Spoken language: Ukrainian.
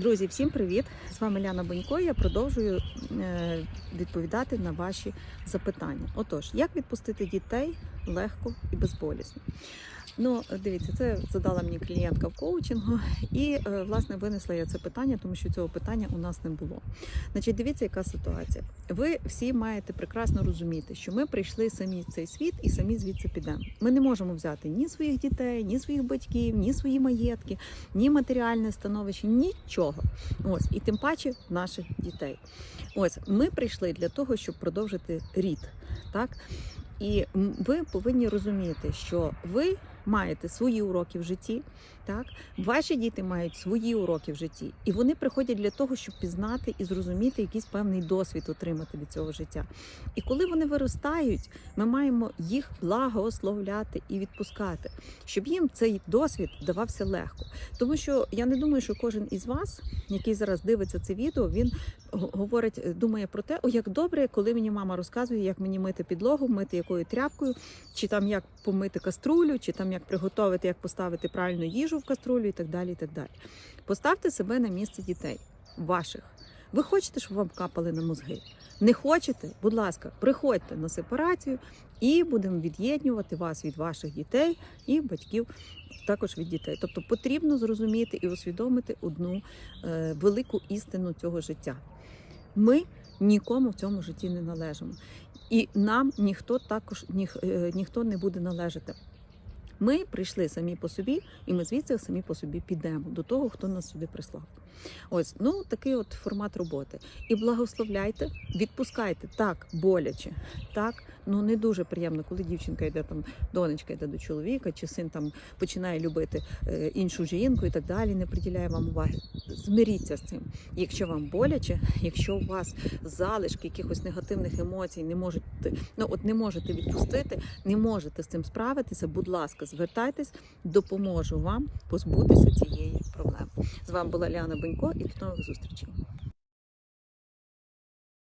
Друзі, всім привіт! З вами Ляна Бонько. Я продовжую е, відповідати на ваші запитання. Отож, як відпустити дітей легко і безболісно? Ну, дивіться, це задала мені клієнтка в коучингу, і е, власне винесла я це питання, тому що цього питання у нас не було. Значить, дивіться, яка ситуація. Ви всі маєте прекрасно розуміти, що ми прийшли самі в цей світ і самі звідси підемо. Ми не можемо взяти ні своїх дітей, ні своїх батьків, ні свої маєтки, ні матеріальне становище, нічого. Ось і тим паче наших дітей. Ось ми прийшли для того, щоб продовжити рід, так. І ви повинні розуміти, що ви маєте свої уроки в житті, так ваші діти мають свої уроки в житті, і вони приходять для того, щоб пізнати і зрозуміти якийсь певний досвід отримати від цього життя. І коли вони виростають, ми маємо їх благословляти і відпускати, щоб їм цей досвід давався легко. Тому що я не думаю, що кожен із вас, який зараз дивиться це відео, він говорить, е, думає про те, о, як добре, коли мені мама розказує, як мені мити підлогу, мити якою тряпкою, чи там як помити каструлю, чи там як приготувати, як поставити правильну їжу в каструлю і так далі. і так далі. Поставте себе на місце дітей ваших. Ви хочете, щоб вам капали на мозги? Не хочете? Будь ласка, приходьте на сепарацію і будемо від'єднувати вас від ваших дітей і батьків також від дітей. Тобто потрібно зрозуміти і усвідомити одну е, велику істину цього життя. Ми нікому в цьому житті не належимо, і нам ніхто також ніх, е, ніхто не буде належати. Ми прийшли самі по собі, і ми звідси самі по собі підемо до того, хто нас сюди прислав. Ось ну такий от формат роботи. І благословляйте, відпускайте так боляче, так ну не дуже приємно, коли дівчинка йде там, донечка йде до чоловіка, чи син там починає любити е, іншу жінку і так далі, не приділяє вам уваги. Змиріться з цим. Якщо вам боляче, якщо у вас залишки якихось негативних емоцій не можете, ну от не можете відпустити, не можете з цим справитися, будь ласка, звертайтесь, допоможу вам позбутися цієї проблеми. З вами була Ліана Бенько і до нових зустрічей.